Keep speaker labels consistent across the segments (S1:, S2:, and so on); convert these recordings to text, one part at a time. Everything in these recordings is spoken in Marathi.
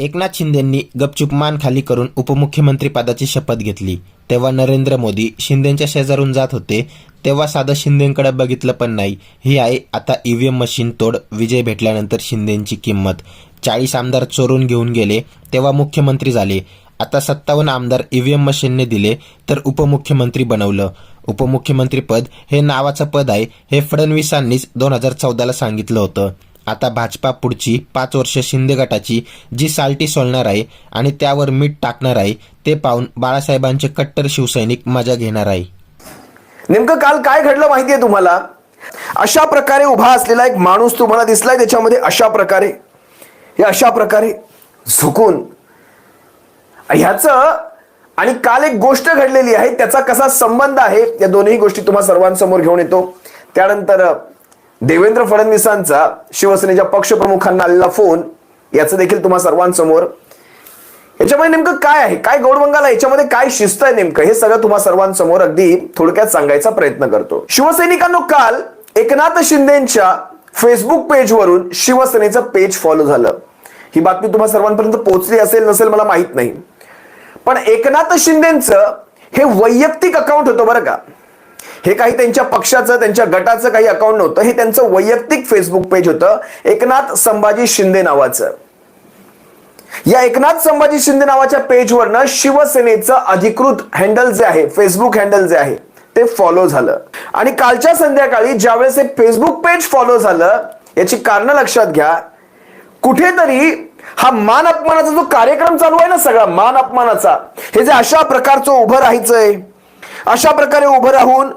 S1: एकनाथ शिंदेंनी गपचूप मान खाली करून उपमुख्यमंत्रीपदाची शपथ घेतली. तेव्हा नरेंद्र मोदी शिंदेंच्या शेजारून जात होते. तेव्हा साधं शिंदेकडे बघितलं पण नाही. ही आहे आता ईव्हीएम मशीन तोड विजय भेटल्यानंतर शिंदेंची किंमत. चाळीस आमदार चोरून घेऊन गेले तेव्हा मुख्यमंत्री झाले. आता सत्तावन्न आमदार ईव्हीएम मशीनने दिले तर उपमुख्यमंत्री बनवलं. उपमुख्यमंत्री पद हे नावाचं पद आहे हे फडणवीसांनीच दोन हजार चौदाला सांगितलं होतं. आता भाजपा पुढची पाच वर्ष शिंदे गटाची जी साल्टी सोलणार आहे आणि त्यावर मीठ टाकणार आहे ते पाहून बाळासाहेबांचे कट्टर शिवसैनिक मजा घेणार आहे.
S2: नेमकं काल काय घडलं माहितीये तुम्हाला? अशा प्रकारे उभा असलेला एक माणूस तुम्हाला दिसलाय त्याच्यामध्ये अशा प्रकारे? हे अशा प्रकारे झुकून. ह्याचं आणि काल एक गोष्ट घडलेली आहे त्याचा कसा संबंध आहे या दोन्ही गोष्टी तुम्हा सर्वांसमोर घेऊन येतो. त्यानंतर देवेंद्र फडणवीसांचा शिवसेनेच्या पक्षप्रमुखांना आलेला फोन याचं देखील तुम्हा सर्वांसमोर. याच्यामध्ये नेमकं काय आहे? काय गौडबंगाला याच्यामध्ये काय शिस्त आहे नेमकं? हे सगळं तुम्हा सर्वांसमोर अगदी थोडक्यात सांगायचा प्रयत्न करतो. शिवसैनिकांनो काल एकनाथ शिंदेच्या फेसबुक पेजवरून शिवसेनेचं पेज फॉलो झालं. ही बातमी तुम्हा सर्वांपर्यंत पोहोचली असेल नसेल मला माहीत नाही. पण एकनाथ शिंदेचं हे वैयक्तिक अकाउंट होतं बरं का. हे काही त्यांच्या पक्षाचं त्यांच्या गटाचं काही अकाउंट नव्हतं. हे त्यांचं वैयक्तिक फेसबुक पेज होतं. एकनाथ संभाजी शिंदे नावाचं. या एकनाथ संभाजी शिंदे नावाच्या पेजवरनं शिवसेनेचं अधिकृत हँडल जे आहे फेसबुक हँडल जे आहे ते फॉलो झालं. आणि कालच्या संध्याकाळी ज्यावेळेस हे फेसबुक पेज फॉलो झालं याची कारण लक्षात घ्या. कुठेतरी हा मान अपमानाचा जो कार्यक्रम चालू आहे ना सगळा मान अपमानाचा हे जे अशा प्रकारचं उभं राहायचंय अशा प्रकारे उभं राहून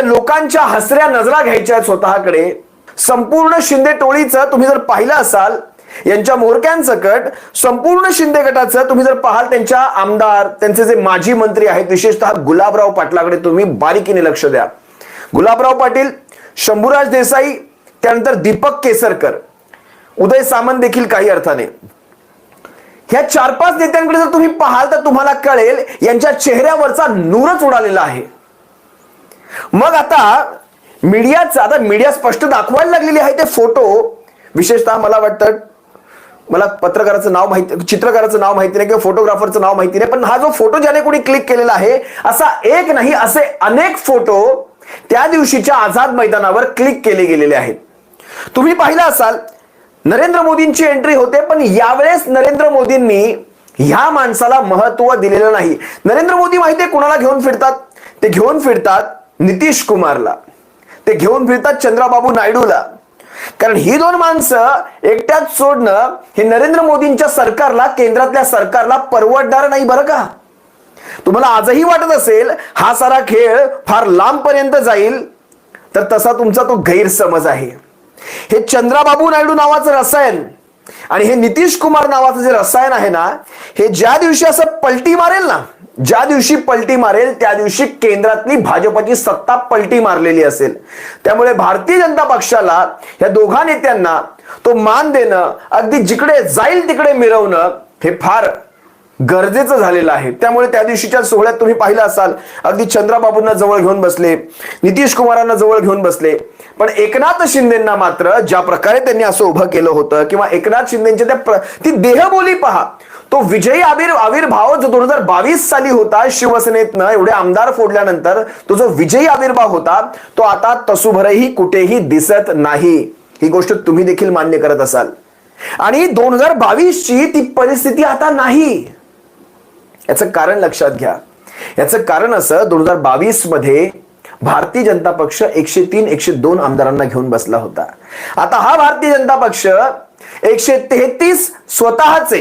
S2: त्या लोकांच्या हसऱ्या नजरा घ्यायच्या स्वतःकडे. संपूर्ण शिंदे टोळीचं तुम्ही जर पाहिलं असाल यांच्या मोरक्यांसकट संपूर्ण शिंदे गटाचं तुम्ही जर पाहाल त्यांच्या आमदार त्यांचे जे माजी मंत्री आहेत विशेषतः गुलाबराव पाटलाकडे तुम्ही बारीकीने लक्ष द्या. गुलाबराव पाटील शंभूराज देसाई त्यानंतर दीपक केसरकर उदय सामंत देखील काही अर्थाने. ह्या चार पाच नेत्यांकडे जर तुम्ही पाहाल तर तुम्हाला कळेल यांच्या चेहऱ्यावरचा नूरच उडालेला आहे. मग आता मीडियाचा आता मीडिया स्पष्ट दाखवायला लागलेली आहे ते फोटो. विशेषतः मला वाटतं मला पत्रकाराचं नाव माहिती चित्रकाराचं नाव माहिती नाही किंवा फोटोग्राफरचं नाव माहिती नाही पण हा जो फोटो ज्याने कोणी क्लिक केलेला आहे असा एक नाही असे अनेक फोटो त्या दिवशीच्या आझाद मैदानावर क्लिक केले गेलेले आहेत. तुम्ही पाहिलं असाल नरेंद्र मोदींची एंट्री होते पण यावेळेस नरेंद्र मोदींनी ह्या माणसाला महत्त्व दिलेलं नाही. नरेंद्र मोदी माहितीये कोणाला घेऊन फिरतात? ते घेऊन फिरतात नितीश कुमारला. ते घेऊन फिरतात चंद्राबाबू नायडूला. कारण ही दोन माणसं एकट्यात सोडणं हे नरेंद्र मोदींच्या सरकारला केंद्रातल्या सरकारला परवडणार नाही बरं का? तुम्हाला आजही वाटत असेल हा सारा खेळ फार लांबपर्यंत जाईल तर तसा तुमचा तो गैरसमज आहे. हे चंद्राबाबू नायडू नावाचं रसायन आणि हे नितीश कुमार नावाचं जे रसायन आहे ना हे ज्या दिवशी असं पलटी मारेल ना ज्या दिवशी पलटी मारेल त्या दिवशी केंद्रातली भाजपची सत्ता पलटी मारलेली असेल. त्यामुळे भारतीय जनता पक्षाला या दोघा नेत्यांना तो मान देणं अगदी जिकडे जाईल तिकडे मिरवणं हे फार गरजेचं झालेलं आहे. त्यामुळे त्या दिवशीच्या सोहळ्यात तुम्ही पाहिलं असाल अगदी चंद्राबाबूंना जवळ घेऊन बसले नितीश कुमारांना जवळ घेऊन बसले. पण एकनाथ शिंदेना मात्र ज्या प्रकारे त्यांनी असं उभं केलं होतं किंवा एकनाथ शिंदेच्या त्या प्र- ती देहबोली पहा. तो विजयी आविर आविर्भाव जो दोन हजार बावीस साली होता शिवसेनेतनं एवढे आमदार फोडल्यानंतर तो जो विजयी आविर्भाव होता तो आता तसुभरही कुठेही दिसत नाही. ही गोष्ट तुम्ही देखील मान्य करत असाल. आणि दोन हजार बावीस ची ती परिस्थिती आता नाही. याचं कारण लक्षात घ्या. याचं कारण असं दोन हजार बावीसमध्ये भारतीय जनता पक्ष एकशे तीन एकशे दोन आमदारांना घेऊन बसला होता. आता हा भारतीय जनता पक्ष एकशे तेहतीस स्वतःचे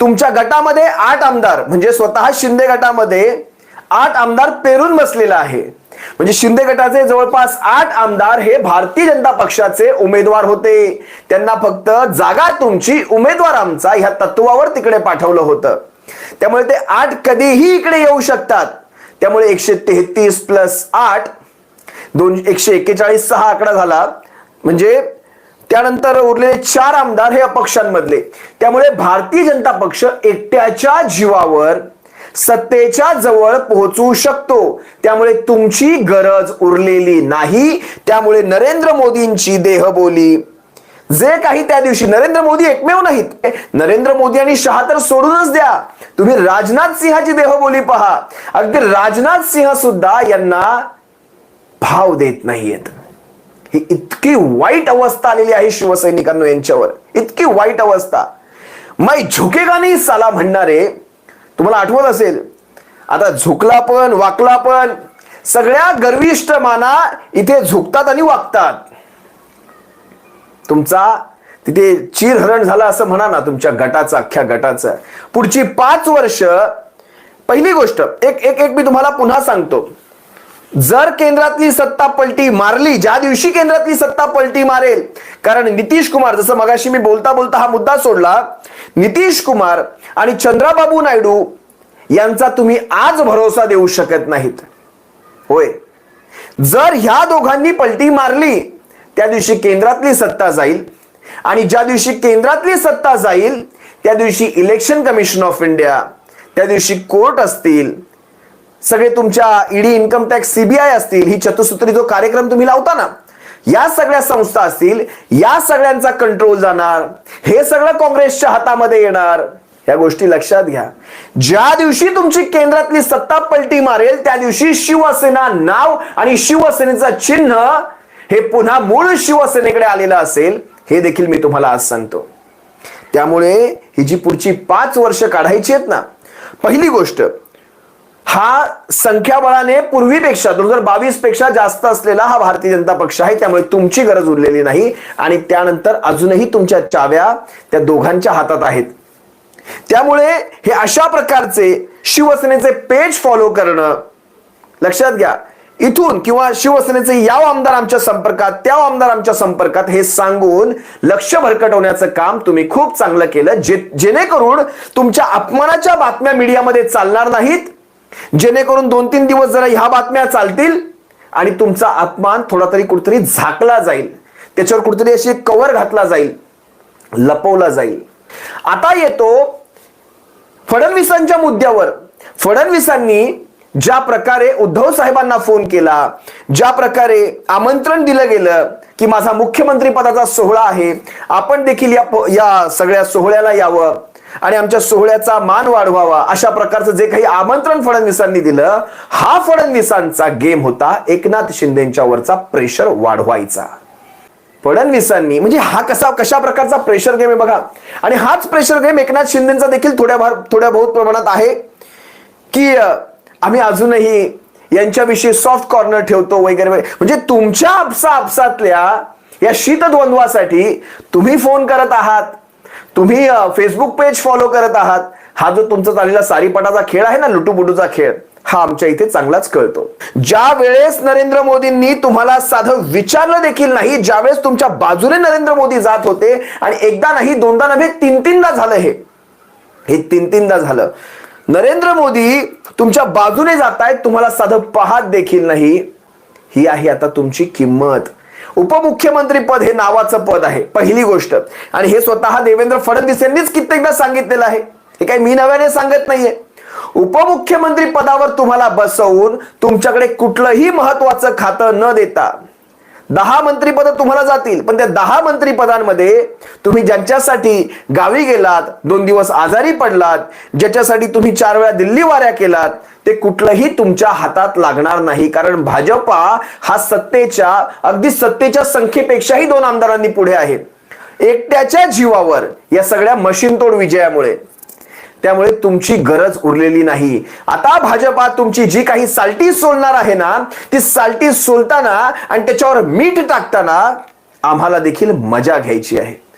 S2: तुमच्या गटामध्ये आठ आमदार म्हणजे स्वतः शिंदे गटामध्ये आठ आमदार पेरून बसलेला आहे. म्हणजे शिंदे गटाचे जवळपास आठ आमदार हे भारतीय जनता पक्षाचे उमेदवार होते. त्यांना फक्त जागा तुमची उमेदवार आमचा ह्या तत्वावर तिकडे पाठवलं होतं. त्यामुळे ते आठ कधीही इकडे येऊ शकतात. त्यामुळे एकशे तेहतीस प्लस आठ दोन एकशे एक्केचाळीस सहा आकडा झाला. म्हणजे त्यानंतर उरलेले चार आमदार हे अपक्षांमधले. त्यामुळे भारतीय जनता पक्ष एकट्याच्या जीवावर सत्तेच्या जवळ पोहोचू शकतो. त्यामुळे तुमची गरज उरलेली नाही. त्यामुळे नरेंद्र मोदींची देहबोली. जे काही त्या दिवशी नरेंद्र मोदी एकमेव नाहीत नरेंद्र मोदी आणि शहा तर सोडूनच द्या. तुम्ही राजनाथ सिंहाची देहबोली पहा. अगदी राजनाथ सिंह सुद्धा यांना भाव देत नाहीयेत. ही इतकी वाईट अवस्था आलेली आहे शिवसैनिकांना यांच्यावर. इतकी वाईट अवस्था. मै झुकेगा नाही साला म्हणणारे? तुम्हाला आठवत असेल? आता झुकला पण वाकला पण सगळ्या गर्विष्ठ माना इथे झुकतात आणि वागतात. तुमचा तिथे चिरहरण झाला असं म्हणा ना तुमच्या गटाचं अख्ख्या गटाचं. पुढची पाच वर्ष पहिली गोष्ट एक एक एक मी तुम्हाला पुन्हा सांगतो. जर केंद्रातली सत्ता पलटी मारली ज्या दिवशी केंद्रातली सत्ता पलटी मारेल कारण नितीश कुमार जसं मगाशी मी बोलता बोलता हा मुद्दा सोडला नितीश कुमार आणि चंद्राबाबू नायडू यांचा तुम्ही आज भरोसा देऊ शकत नाहीत. होय. जर ह्या दोघांनी पलटी मारली त्या दिवशी केंद्रातली सत्ता जाईल आणि ज्या दिवशी केंद्रातली सत्ता जाईल त्या दिवशी इलेक्शन कमिशन ऑफ इंडिया त्या दिवशी कोर्ट असतील सगळे तुमच्या ईडी इन्कम टॅक्स सीबीआय असतील ही चतुसूत्री जो कार्यक्रम तुम्ही लावता ना या सगळ्या संस्था असतील या सगळ्यांचा कंट्रोल जाणार हे सगळं काँग्रेसच्या हातामध्ये येणार. या गोष्टी लक्षात घ्या. ज्या दिवशी तुमची केंद्रातली सत्ता पलटी मारेल त्या दिवशी शिवसेना नाव आणि शिवसेनेचं चिन्ह हे पुन्हा मूळ शिवसेनेकडे आलेलं असेल हे देखील मी तुम्हाला आज सांगतो. त्यामुळे ही जी पुढची पाच वर्ष काढायची आहेत ना पहिली गोष्ट हा संख्याबळाने पूर्वीपेक्षा दोन हजार बावीसपेक्षा जास्त असलेला हा भारतीय जनता पक्ष आहे त्यामुळे तुमची गरज उरलेली नाही आणि त्यानंतर अजूनही तुमच्या चाव्या त्या दोघांच्या हातात आहेत. त्यामुळे हे अशा प्रकारचे शिवसेनेचे पेज फॉलो करणं लक्षात घ्या इथून किंवा शिवसेनेचे या आमदार आमच्या संपर्कात त्या आमदार आमच्या संपर्कात हे सांगून लक्ष भरकटवण्याचं काम तुम्ही खूप चांगलं केलं जे जेणेकरून तुमच्या अपमानाच्या बातम्या मीडियामध्ये चालणार नाहीत जेणेकरून दोन तीन दिवस जरा ह्या बातम्या चालतील आणि तुमचा अपमान थोडा तरी कुठेतरी झाकला जाईल. त्याच्यावर कुठेतरी अशी कवर घातला जाईल लपवला जाईल. आता येतो फडणवीसांच्या मुद्द्यावर. फडणवीसांनी ज्या प्रकारे उद्धव साहेबांना फोन केला ज्या प्रकारे आमंत्रण दिलं गेलं की माझा मुख्यमंत्री पदाचा सोहळा आहे आपण देखील या या सगळ्या सोहळ्याला यावं आणि आमच्या सोहळ्याचा मान वाढवावा अशा प्रकारचं जे काही आमंत्रण फडणवीसांनी दिलं हा फडणवीसांचा गेम होता एकनाथ शिंदेच्या वरचा प्रेशर वाढवायचा. फडणवीसांनी म्हणजे हा कसा कशा प्रकारचा प्रेशर गेम आहे बघा. आणि हाच प्रेशर गेम एकनाथ शिंदेचा देखील थोड्या थोड्या बहुत प्रमाणात आहे की आम्ही अजूनही यांच्याविषयी सॉफ्ट कॉर्नर ठेवतो वगैरे वगैरे. म्हणजे तुमच्या आपसा आपसातल्या या शीतद्वंद्वासाठी तुम्ही फोन करत आहात. तुम्ही फेसबुक पेज फॉलो करत आहात. हा जो तुमचा चाललेला सारीपटाचा खेळ आहे ना लुटूबुटूचा खेळ हा आमच्या इथे चांगलाच कळतो. ज्या वेळेस नरेंद्र मोदींनी तुम्हाला साधं विचारलं देखील नाही ज्यावेळेस तुमच्या बाजूने नरेंद्र मोदी जात होते आणि एकदा नाही दोनदा नव्हे तीन तीनदा झालं हे. हे तीन तीनदा झालं. नरेंद्र मोदी तुमच्या बाजूने जात आहेत तुम्हाला साधं पाहत देखील नाही. ही आहे आता तुमची किंमत. उपमुख्यमंत्री पद हे नावाचं पद आहे पहिली गोष्ट. आणि हे स्वतः देवेंद्र फडणवीस यांनीच कित्येकदा सांगितलेलं आहे. हे काही मी नव्याने सांगत नाहीये. उपमुख्यमंत्री पदावर तुम्हाला बसवून तुमच्याकडे कुठलंही महत्वाचं खातं न देता दहा मंत्रीपद तुम्हाला जातील पण त्या दहा मंत्रीपदांमध्ये तुम्ही ज्यांच्यासाठी गावी गेलात दोन दिवस आजारी पडलात ज्याच्यासाठी तुम्ही चार वेळा दिल्ली वाऱ्या केलात ते कुठलंही तुमच्या हातात लागणार नाही. कारण भाजपा हा सत्तेच्या अगदी सत्तेच्या संख्येपेक्षाही दोन आमदारांनी पुढे आहे. एकट्याच्या जीवावर या सगळ्या मशीनतोड विजयामुळे त्यामुळे तुमची गरज उरलेली नाही. आता भाजपा तुमची जी काही साल्टी सोलणार आहे ना ती साल्टी सोलताना आणि त्याच्यावर मीठ टाकताना आम्हाला देखील मजा घ्यायची आहे.